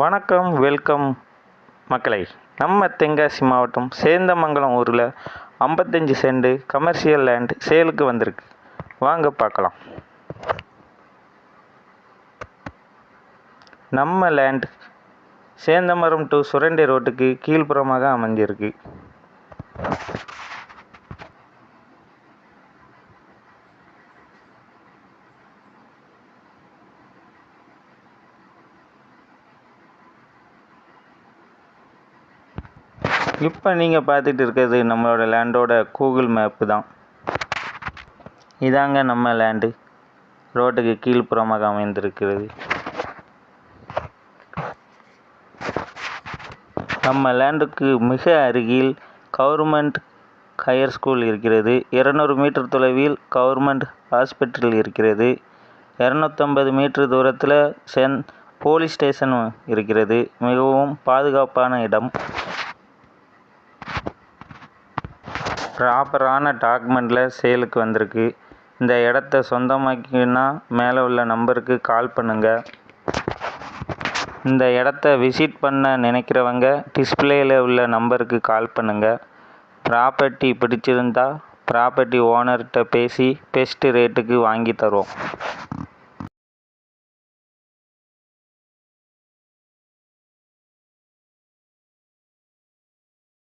வணக்கம் வெல்கம் மக்களை. நம்ம தென்காசி மாவட்டம் சேந்தமங்கலம் ஊரில் ஐம்பத்தஞ்சு சென்ட் கமர்ஷியல் லேண்ட் சேலுக்கு வந்திருக்கு. வாங்க பார்க்கலாம். நம்ம லேண்ட் சேந்தமரம் டு சுரண்டை ரோட்டுக்கு கீழ்ப்புறமாக அமைஞ்சிருக்கு. இப்போ நீங்கள் பார்த்துட்டு இருக்கிறது நம்மளோட லேண்டோட கூகுள் மேப்பு தான். இதாங்க நம்ம லேண்டு ரோட்டுக்கு கீழ்ப்புறமாக அமைந்திருக்கிறது. நம்ம லேண்டுக்கு மிக அருகில் கவர்மெண்ட் ஹையர் ஸ்கூல் இருக்கிறது. இரநூறு மீட்டர் தொலைவில் கவர்மெண்ட் ஹாஸ்பிட்டல் இருக்கிறது. இரநூத்தம்பது மீட்டர் தூரத்தில் சென் போலீஸ் ஸ்டேஷன் இருக்கிறது. மிகவும் பாதுகாப்பான இடம். ப்ராப்பரான டாக்குமெண்ட்டில் சேலுக்கு வந்திருக்கு. இந்த இடத்த சொந்தமாக்கினா மேலே உள்ள நம்பருக்கு கால் பண்ணுங்கள் இந்த இடத்த விசிட் பண்ண நினைக்கிறவங்க டிஸ்பிளேயில் உள்ள நம்பருக்கு கால் பண்ணுங்கள் ப்ராப்பர்ட்டி பிடிச்சிருந்தா ப்ராப்பர்ட்டி ஓனர்கிட்ட பேசி பெஸ்ட்டு ரேட்டுக்கு வாங்கி தருவோம்.